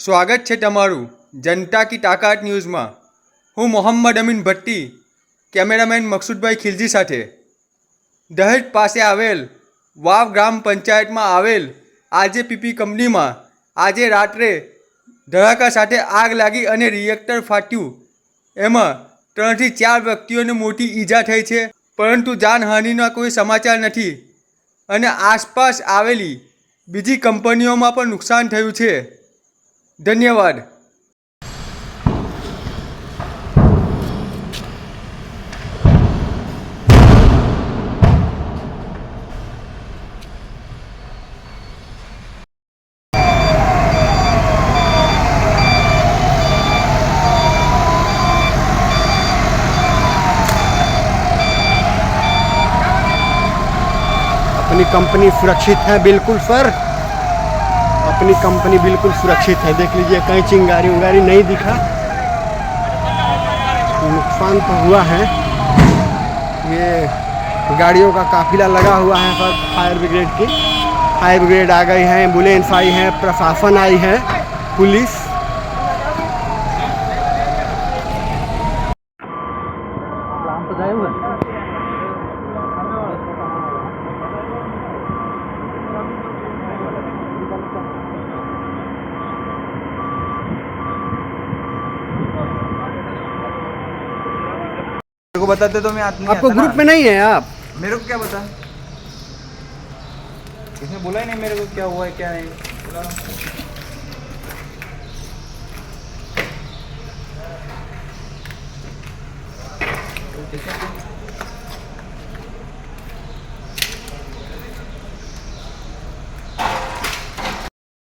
સ્વાગત છે તમારું જનતા કી તાકાત ન્યૂઝમાં. હું મોહમ્મદ અમીન ભટ્ટી, કેમેરામેન મકસૂદભાઈ ખિલજી સાથે. દહેજ પાસે આવેલ વાવ ગ્રામ પંચાયતમાં આવેલ આજે પીપી કંપનીમાં આજે રાત્રે ધડાકા સાથે આગ લાગી અને રિએક્ટર ફાટ્યું. એમાં ત્રણથી ચાર વ્યક્તિઓને મોટી ઈજા થઈ છે, પરંતુ જાનહાનિના કોઈ સમાચાર નથી. અને આસપાસ આવેલી બીજી કંપનીઓમાં પણ નુકસાન થયું છે. ધન્યવાદ अपनी कंपनी सुरक्षित है बिल्कुल सर अपनी कंपनी बिल्कुल सुरक्षित है। देख लीजिए, कहीं चिंगारी उंगारी नहीं दिखा। नुकसान तो हुआ है। ये गाड़ियों का काफिला लगा हुआ है सर फायर ब्रिगेड की। फायर ब्रिगेड आ गई है एंबुलेंस आई है, प्रशासन आई है, पुलिस मेरे को बताते तो मैं आदमी आपको ग्रुप में नहीं है आप? मेरे को क्या बता इसने बोला ही नहीं मेरे को क्या हुआ है क्या नहीं?